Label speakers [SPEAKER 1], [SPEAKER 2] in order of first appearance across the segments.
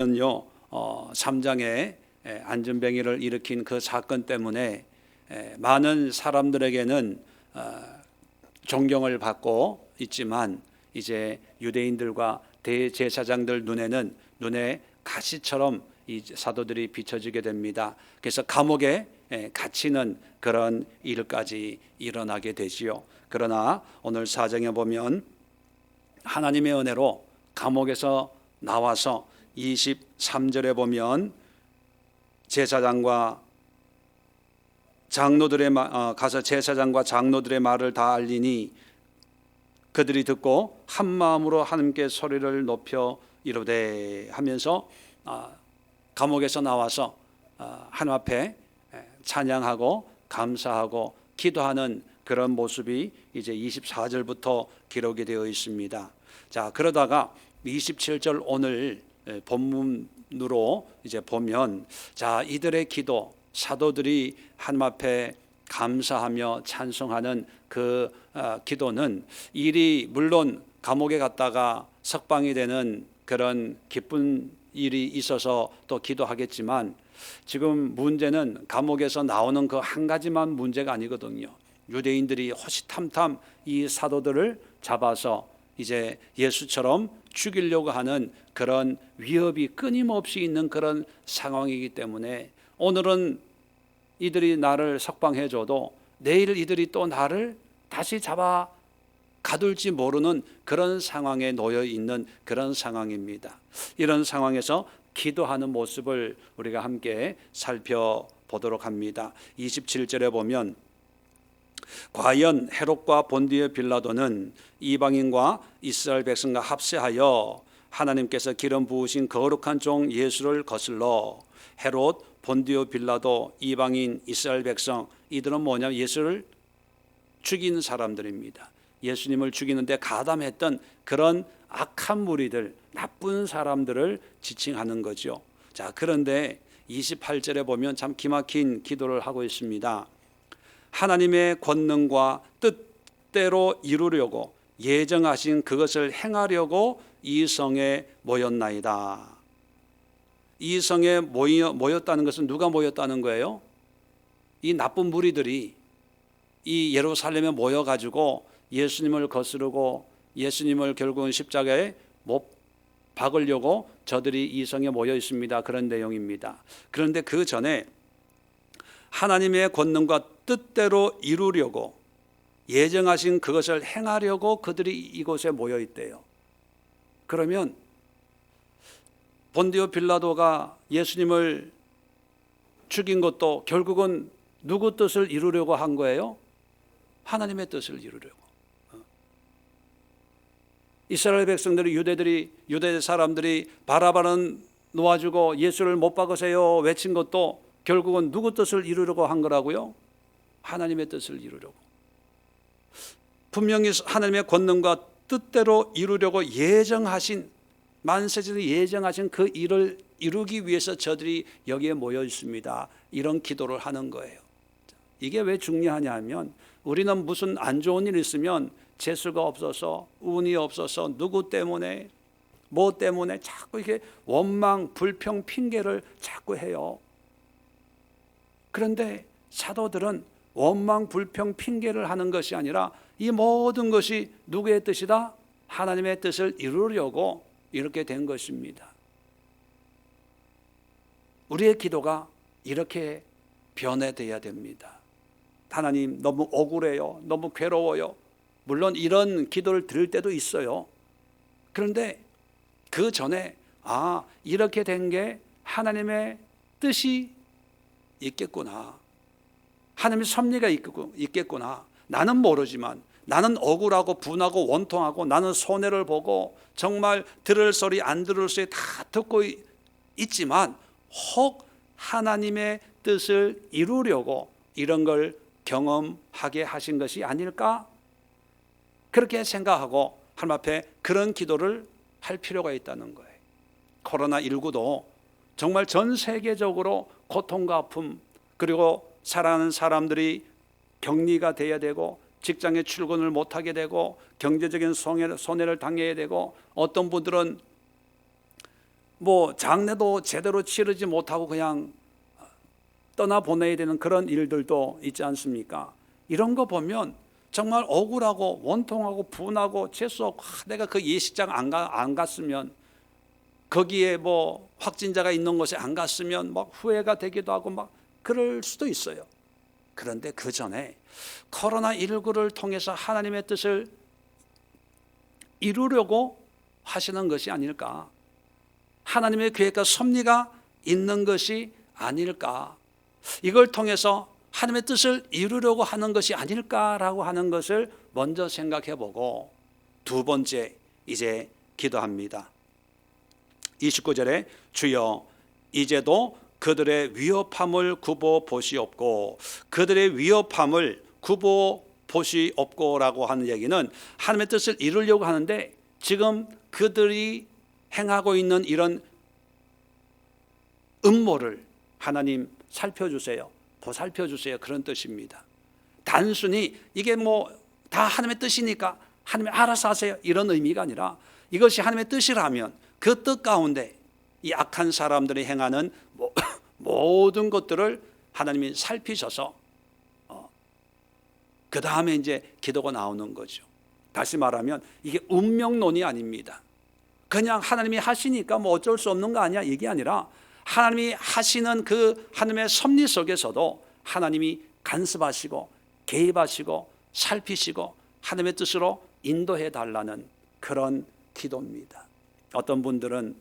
[SPEAKER 1] 요 어, 3장에 안전뱅이를 일으킨 그 사건 때문에 에, 많은 사람들에게는 어, 존경을 받고 있지만 이제 유대인들과 대제사장들 눈에는 눈에 가시처럼 이 사도들이 비춰지게 됩니다. 그래서 감옥에 에, 갇히는 그런 일까지 일어나게 되지요. 그러나 오늘 사정에 보면 하나님의 은혜로 감옥에서 나와서 23절에 보면 제사장과 장로들의 마, 어, 가서 제사장과 장로들의 말을 다 알리니 그들이 듣고 한 마음으로 하나님께 소리를 높여 이르되 하면서 아, 감옥에서 나와서 아, 하나님 앞에 에, 찬양하고 감사하고 기도하는 그런 모습이 이제 24절부터 기록이 되어 있습니다. 자, 그러다가 27절 오늘 에, 본문으로 이제 보면 자, 이들의 기도 사도들이 하나님 앞에 감사하며 찬송하는 그 어, 기도는 일이 물론 감옥에 갔다가 석방이 되는 그런 기쁜 일이 있어서 또 기도하겠지만 지금 문제는 감옥에서 나오는 그 한 가지만 문제가 아니거든요. 유대인들이 호시탐탐 이 사도들을 잡아서 이제 예수처럼 죽이려고 하는 그런 위협이 끊임없이 있는 그런 상황이기 때문에 오늘은 이들이 나를 석방해 줘도 내일 이들이 또 나를 다시 잡아 가둘지 모르는 그런 상황에 놓여 있는 그런 상황입니다. 이런 상황에서 기도하는 모습을 우리가 함께 살펴보도록 합니다. 27절에 보면 과연 헤롯과 본디의 빌라도는 이방인과 이스라엘 백성과 합세하여 하나님께서 기름 부으신 거룩한 종 예수를 거슬러 헤롯 본디오 빌라도 이방인 이스라엘 백성 이들은 뭐냐 예수를 죽인 사람들입니다. 예수님을 죽이는데 가담했던 그런 악한 무리들 나쁜 사람들을 지칭하는 거죠. 자, 그런데 28절에 보면 참 기막힌 기도를 하고 있습니다. 하나님의 권능과 뜻대로 이루려고 예정하신 그것을 행하려고 이 성에 모였나이다. 이 성에 모여, 모였다는 것은 누가 모였다는 거예요? 이 나쁜 무리들이 이 예루살렘에 모여 가지고 예수님을 거스르고 예수님을 결국은 십자가에 못 박으려고 저들이 이 성에 모여 있습니다. 그런 내용입니다. 그런데 그 전에 하나님의 권능과 뜻대로 이루려고 예정하신 그것을 행하려고 그들이 이곳에 모여 있대요. 그러면 본디오 빌라도가 예수님을 죽인 것도 결국은 누구 뜻을 이루려고 한 거예요? 하나님의 뜻을 이루려고. 어. 이스라엘 백성들이 유대들이 유대 사람들이 바라바는 놓아주고 예수를 못 박으세요 외친 것도 결국은 누구 뜻을 이루려고 한 거라고요? 하나님의 뜻을 이루려고. 분명히 하나님의 권능과 뜻대로 이루려고 예정하신 만세전에 예정하신 그 일을 이루기 위해서 저들이 여기에 모여 있습니다. 이런 기도를 하는 거예요. 이게 왜 중요하냐면 우리는 무슨 안 좋은 일 있으면 재수가 없어서 운이 없어서 누구 때문에 뭐 때문에 자꾸 이렇게 원망 불평 핑계를 자꾸 해요. 그런데 사도들은 원망 불평 핑계를 하는 것이 아니라 이 모든 것이 누구의 뜻이다? 하나님의 뜻을 이루려고 이렇게 된 것입니다. 우리의 기도가 이렇게 변해돼야 됩니다. 하나님 너무 억울해요. 너무 괴로워요. 물론 이런 기도를 드릴 때도 있어요. 그런데 그 전에 아, 이렇게 된 게 하나님의 뜻이 있겠구나. 하나님의 섭리가 있겠구나. 나는 모르지만 나는 억울하고 분하고 원통하고 나는 손해를 보고 정말 들을 소리 안 들을 소리 다 듣고 있지만 혹 하나님의 뜻을 이루려고 이런 걸 경험하게 하신 것이 아닐까? 그렇게 생각하고 하나님 앞에 그런 기도를 할 필요가 있다는 거예요. 코로나19도 정말 전 세계적으로 고통과 아픔 그리고 사랑하는 사람들이 격리가 돼야 되고 직장에 출근을 못하게 되고 경제적인 손해를 당해야 되고 어떤 분들은 뭐 장례도 제대로 치르지 못하고 그냥 떠나 보내야 되는 그런 일들도 있지 않습니까? 이런 거 보면 정말 억울하고 원통하고 분하고 재수없고 아, 내가 그 예식장 안, 가, 안 갔으면 거기에 뭐 확진자가 있는 곳에 안 갔으면 막 후회가 되기도 하고 막 그럴 수도 있어요. 그런데 그 전에 코로나 19를 통해서 하나님의 뜻을 이루려고 하시는 것이 아닐까? 하나님의 계획과 섭리가 있는 것이 아닐까? 이걸 통해서 하나님의 뜻을 이루려고 하는 것이 아닐까라고 하는 것을 먼저 생각해 보고 두 번째 이제 기도합니다. 29절에 주여 이제도 그들의 위협함을 굽어 보시옵고 그들의 위협함을 굽어 보시옵고라고 하는 얘기는 하나님의 뜻을 이루려고 하는데 지금 그들이 행하고 있는 이런 음모를 하나님 살펴주세요. 보살펴 주세요. 그런 뜻입니다. 단순히 이게 뭐 다 하나님의 뜻이니까 하나님 알아서 하세요. 이런 의미가 아니라 이것이 하나님의 뜻이라면 그 뜻 가운데 이 악한 사람들이 행하는 모- 모든 것들을 하나님이 살피셔서 그 다음에 이제 기도가 나오는 거죠. 다시 말하면 이게 운명론이 아닙니다. 그냥 하나님이 하시니까 뭐 어쩔 수 없는 거 아니야 이게 아니라 하나님이 하시는 그 하나님의 섭리 속에서도 하나님이 간섭하시고 개입하시고 살피시고 하나님의 뜻으로 인도해 달라는 그런 기도입니다. 어떤 분들은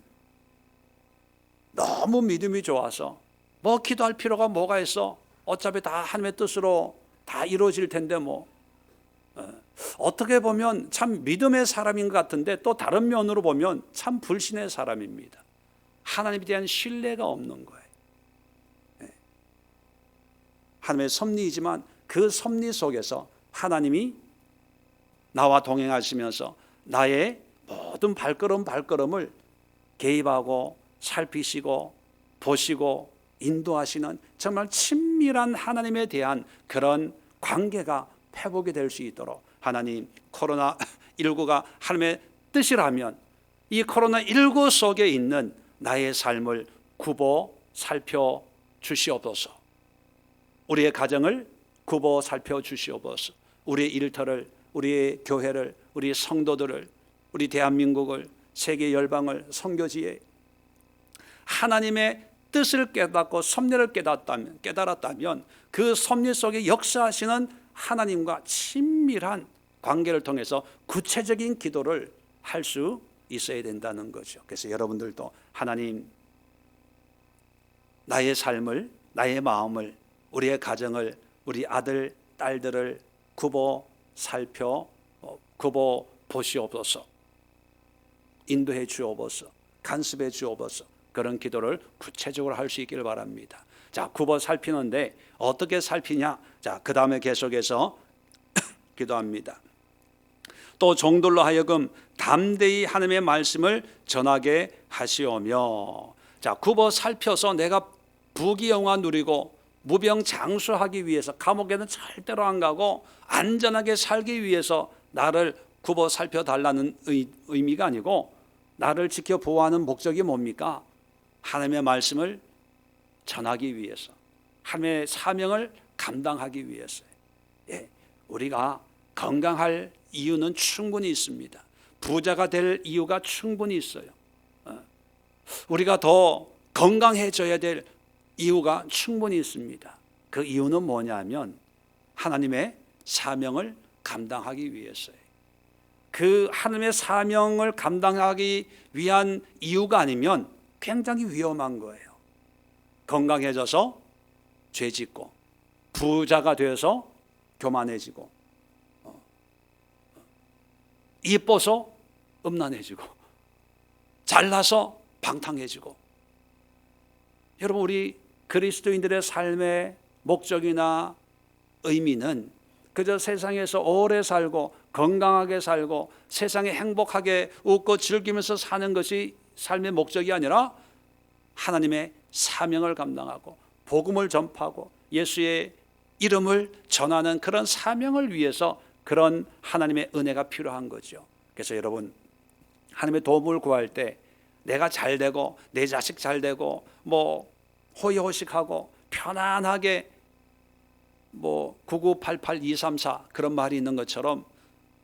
[SPEAKER 1] 너무 믿음이 좋아서 뭐 기도할 필요가 뭐가 있어? 어차피 다 하나님의 뜻으로 다 이루어질 텐데 뭐 어, 어떻게 보면 참 믿음의 사람인 것 같은데 또 다른 면으로 보면 참 불신의 사람입니다. 하나님에 대한 신뢰가 없는 거예요. 예. 하나님의 섭리이지만 그 섭리 속에서 하나님이 나와 동행하시면서 나의 모든 발걸음 발걸음을 개입하고 살피시고 보시고 인도하시는 정말 친밀한 하나님에 대한 그런 관계가 회복이 될 수 있도록 하나님 코로나 19가 하나님의 뜻이라면 이 코로나 19 속에 있는 나의 삶을 굽어 살펴 주시옵소서. 우리의 가정을 굽어 살펴 주시옵소서. 우리의 일터를, 우리의 교회를, 우리 성도들을, 우리 대한민국을, 세계 열방을 선교지에 하나님의 뜻을 깨닫고 섭리를 깨닫다면, 깨달았다면 그 섭리 속에 역사하시는 하나님과 친밀한 관계를 통해서 구체적인 기도를 할 수 있어야 된다는 거죠. 그래서 여러분들도 하나님 나의 삶을, 나의 마음을, 우리의 가정을, 우리 아들, 딸들을 굽어 살펴 어, 굽어 보시옵소서. 인도해 주옵소서. 간섭해 주옵소서. 그런 기도를 구체적으로 할 수 있기를 바랍니다. 자, 굽어 살피는데 어떻게 살피냐? 자, 그 다음에 계속해서 기도합니다. 또 종들로 하여금 담대히 하나님의 말씀을 전하게 하시오며 자 굽어 살펴서 내가 부귀영화 누리고 무병장수하기 위해서 감옥에는 절대로 안 가고 안전하게 살기 위해서 나를 굽어 살펴달라는 의, 의미가 아니고 나를 지켜 보호하는 목적이 뭡니까? 하나님의 말씀을 전하기 위해서 하나님의 사명을 감당하기 위해서요. 예, 우리가 건강할 이유는 충분히 있습니다. 부자가 될 이유가 충분히 있어요. 어. 우리가 더 건강해져야 될 이유가 충분히 있습니다. 그 이유는 뭐냐면 하나님의 사명을 감당하기 위해서예요. 그 하나님의 사명을 감당하기 위한 이유가 아니면 굉장히 위험한 거예요. 건강해져서 죄 짓고 부자가 되어서 교만해지고 이뻐서 음란해지고 잘나서 방탕해지고 여러분 우리 그리스도인들의 삶의 목적이나 의미는 그저 세상에서 오래 살고 건강하게 살고 세상에 행복하게 웃고 즐기면서 사는 것이 삶의 목적이 아니라 하나님의 사명을 감당하고 복음을 전파하고 예수의 이름을 전하는 그런 사명을 위해서 그런 하나님의 은혜가 필요한 거죠. 그래서 여러분 하나님의 도움을 구할 때 내가 잘 되고 내 자식 잘 되고 뭐 호의호식하고 편안하게 뭐 9988234 그런 말이 있는 것처럼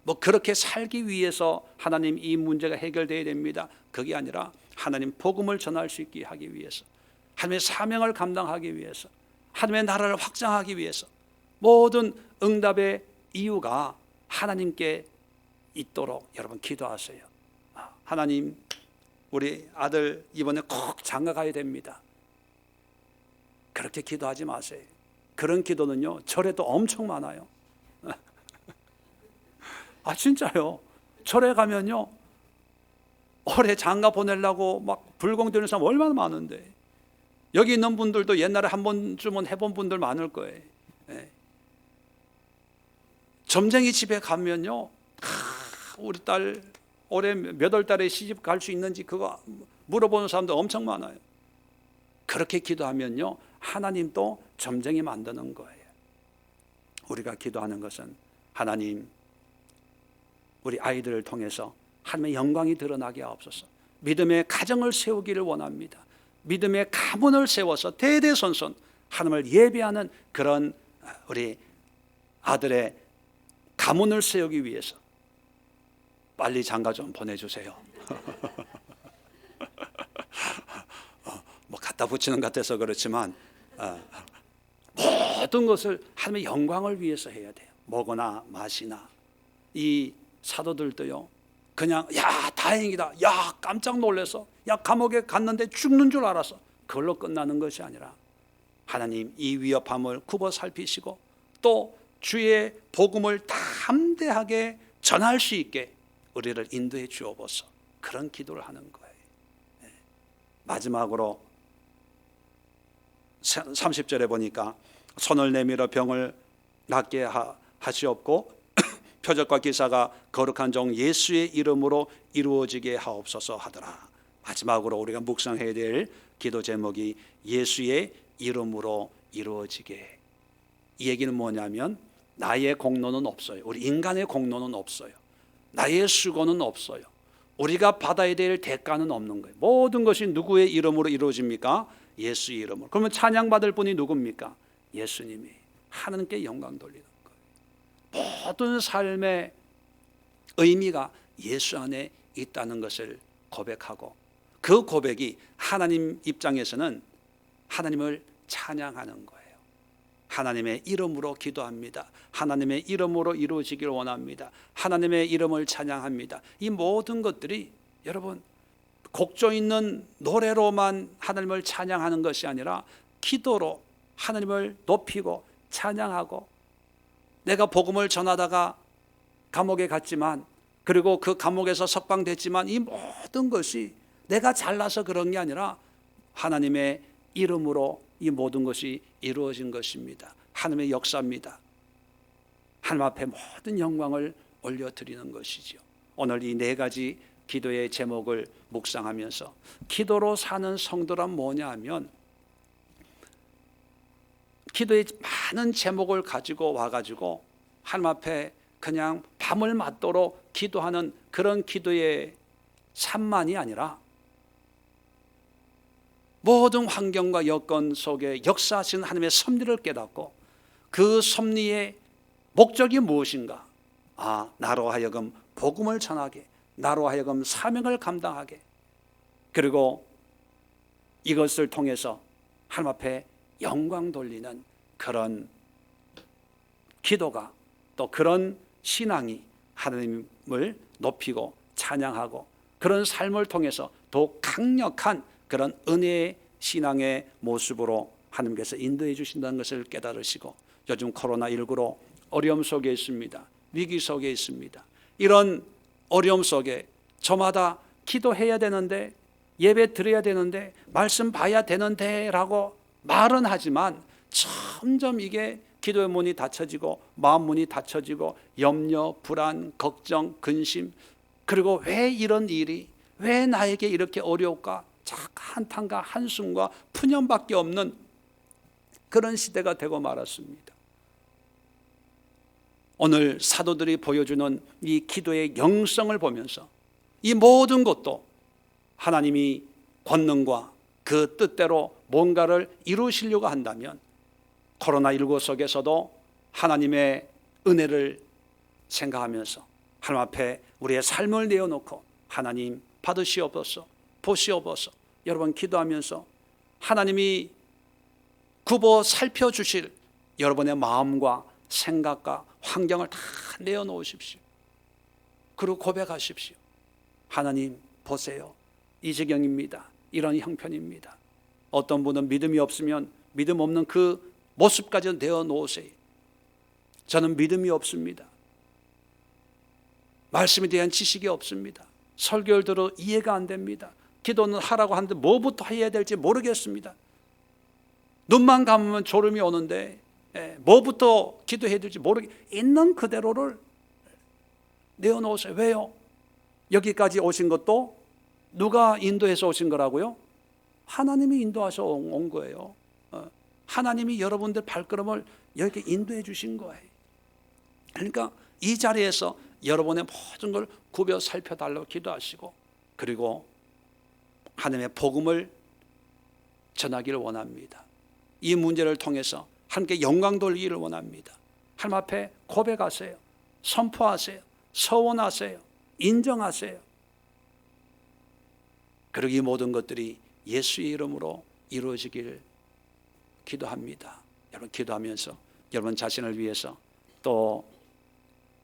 [SPEAKER 1] 뭐 그렇게 살기 위해서 하나님 이 문제가 해결돼야 됩니다. 그게 아니라 하나님 복음을 전할 수 있게 하기 위해서 하나님의 사명을 감당하기 위해서 하나님의 나라를 확장하기 위해서 모든 응답의 이유가 하나님께 있도록 여러분 기도하세요. 아, 하나님 우리 아들 이번에 꼭 장가 가야 됩니다. 그렇게 기도하지 마세요. 그런 기도는요 절에도 엄청 많아요. 아 진짜요. 절에 가면요 올해 장가 보내려고 막 불공되는 사람 얼마나 많은데 여기 있는 분들도 옛날에 한 번쯤은 해본 분들 많을 거예요. 예. 점쟁이 집에 가면요 아, 우리 딸 올해 몇 월 달에 시집 갈 수 있는지 그거 물어보는 사람도 엄청 많아요. 그렇게 기도하면요 하나님도 점쟁이 만드는 거예요. 우리가 기도하는 것은 하나님 우리 아이들을 통해서 하나님의 영광이 드러나게 하옵소서. 믿음의 가정을 세우기를 원합니다. 믿음의 가문을 세워서 대대손손 하나님을 예배하는 그런 우리 아들의 가문을 세우기 위해서 빨리 장가 좀 보내주세요. 어, 뭐 갖다 붙이는 것 같아서 그렇지만 어, 모든 것을 하나님의 영광을 위해서 해야 돼요. 먹거나 마시나 이 사도들도요. 그냥 야 다행이다. 야 깜짝 놀래서 야 감옥에 갔는데 죽는 줄 알았어. 그걸로 끝나는 것이 아니라 하나님 이 위협함을 굽어 살피시고 또 주의 복음을 담대하게 전할 수 있게 우리를 인도해 주옵소서. 그런 기도를 하는 거예요. 네. 마지막으로 30절에 보니까 손을 내밀어 병을 낫게 하시옵고 표적과 기사가 거룩한 종 예수의 이름으로 이루어지게 하옵소서 하더라. 마지막으로 우리가 묵상해야 될 기도 제목이 예수의 이름으로 이루어지게. 이 얘기는 뭐냐면 나의 공로는 없어요. 우리 인간의 공로는 없어요. 나의 수고는 없어요. 우리가 받아야 될 대가는 없는 거예요. 모든 것이 누구의 이름으로 이루어집니까? 예수의 이름으로. 그러면 찬양받을 분이 누굽니까? 예수님이 하나님께 영광 돌리는 모든 삶의 의미가 예수 안에 있다는 것을 고백하고 그 고백이 하나님 입장에서는 하나님을 찬양하는 거예요. 하나님의 이름으로 기도합니다. 하나님의 이름으로 이루어지길 원합니다. 하나님의 이름을 찬양합니다. 이 모든 것들이 여러분 곡조 있는 노래로만 하나님을 찬양하는 것이 아니라 기도로 하나님을 높이고 찬양하고 내가 복음을 전하다가 감옥에 갔지만 그리고 그 감옥에서 석방됐지만 이 모든 것이 내가 잘나서 그런 게 아니라 하나님의 이름으로 이 모든 것이 이루어진 것입니다. 하나님의 역사입니다. 하나님 앞에 모든 영광을 올려드리는 것이죠. 오늘 이 네 가지 기도의 제목을 묵상하면서 기도로 사는 성도란 뭐냐 하면 기도의 많은 제목을 가지고 와가지고 하나님 앞에 그냥 밤을 맞도록 기도하는 그런 기도의 삶만이 아니라 모든 환경과 여건 속에 역사하신 하나님의 섭리를 깨닫고 그 섭리의 목적이 무엇인가? 아, 나로 하여금 복음을 전하게, 나로 하여금 사명을 감당하게, 그리고 이것을 통해서 하나님 앞에 영광 돌리는 그런 기도가 또 그런 신앙이 하나님을 높이고 찬양하고 그런 삶을 통해서 더욱 강력한 그런 은혜의 신앙의 모습으로 하나님께서 인도해 주신다는 것을 깨달으시고 요즘 코로나19로 어려움 속에 있습니다. 위기 속에 있습니다. 이런 어려움 속에 저마다 기도해야 되는데 예배 드려야 되는데 말씀 봐야 되는데라고 말은 하지만 점점 이게 기도의 문이 닫혀지고 마음 문이 닫혀지고 염려, 불안, 걱정, 근심 그리고 왜 이런 일이 왜 나에게 이렇게 어려울까? 작 한탄과 한숨과 푸념밖에 없는 그런 시대가 되고 말았습니다. 오늘 사도들이 보여주는 이 기도의 영성을 보면서 이 모든 것도 하나님이 권능과 그 뜻대로 뭔가를 이루시려고 한다면 코로나19 속에서도 하나님의 은혜를 생각하면서 하나님 앞에 우리의 삶을 내어놓고 하나님 받으시옵소서 보시옵소서. 여러분 기도하면서 하나님이 굽어 살펴주실 여러분의 마음과 생각과 환경을 다 내어놓으십시오. 그리고 고백하십시오. 하나님 보세요. 이 지경입니다. 이런 형편입니다 어떤 분은 믿음이 없으면 믿음 없는 그 모습까지 내어놓으세요 저는 믿음이 없습니다 말씀에 대한 지식이 없습니다. 설교를 들어 이해가 안 됩니다. 기도는 하라고 하는데 뭐부터 해야 될지 모르겠습니다. 눈만 감으면 졸음이 오는데 예, 뭐부터 기도해야 될지 모르겠 있는 그대로를 내어놓으세요. 왜요? 여기까지 오신 것도 누가 인도해서 오신 거라고요? 하나님이 인도하셔 온 거예요. 어, 하나님이 여러분들 발걸음을 여기 인도해 주신 거예요. 그러니까 이 자리에서 여러분의 모든 걸 구벼 살펴달라고 기도하시고 그리고 하나님의 복음을 전하기를 원합니다. 이 문제를 통해서 함께 영광 돌리기를 원합니다. 하나님 앞에 고백하세요. 선포하세요. 서원하세요. 인정하세요. 그리고 이 모든 것들이 예수의 이름으로 이루어지길 기도합니다. 여러분 기도하면서 여러분 자신을 위해서 또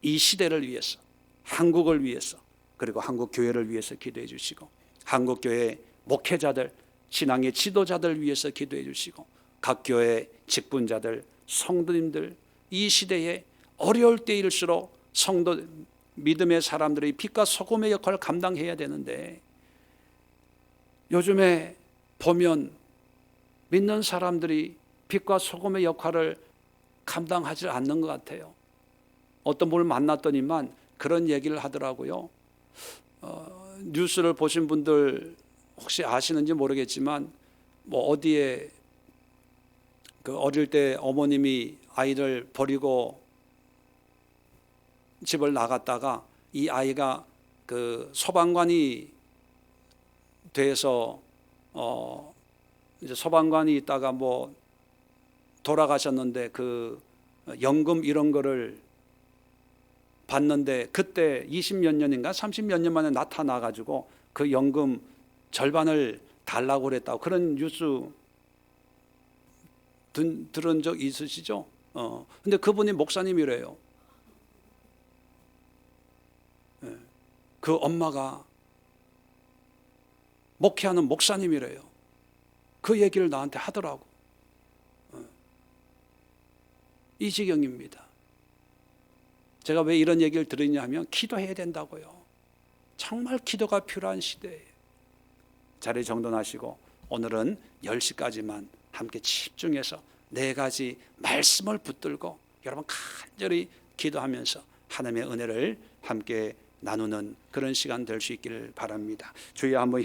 [SPEAKER 1] 이 시대를 위해서 한국을 위해서 그리고 한국 교회를 위해서 기도해 주시고 한국 교회 목회자들 신앙의 지도자들 위해서 기도해 주시고 각 교회 직분자들 성도님들 이 시대에 어려울 때일수록 성도 믿음의 사람들이 빛과 소금의 역할을 감당해야 되는데 요즘에 보면 믿는 사람들이 빛과 소금의 역할을 감당하지 않는 것 같아요. 어떤 분을 만났더니만 그런 얘기를 하더라고요. 어, 뉴스를 보신 분들 혹시 아시는지 모르겠지만 뭐 어디에 그 어릴 때 어머님이 아이를 버리고 집을 나갔다가 이 아이가 그 소방관이 돼서 어 이제 소방관이 있다가 뭐 돌아가셨는데 그 연금 이런 거를 받는데 그때 20몇 년인가 30몇 년 만에 나타나 가지고 그 연금 절반을 달라고 그랬다고 그런 뉴스 든, 들은 적 있으시죠? 어. 근데 그분이 목사님이래요. 예. 그 엄마가 목회하는 목사님이래요. 그 얘기를 나한테 하더라고. 어. 이 지경입니다. 제가 왜 이런 얘기를 들으냐 하면 기도해야 된다고요. 정말 기도가 필요한 시대예요. 자리 정돈하시고 오늘은 10시까지만 함께 집중해서 네 가지 말씀을 붙들고 여러분 간절히 기도하면서 하나님의 은혜를 함께 나누는 그런 시간 될 수 있기를 바랍니다. 주여 한번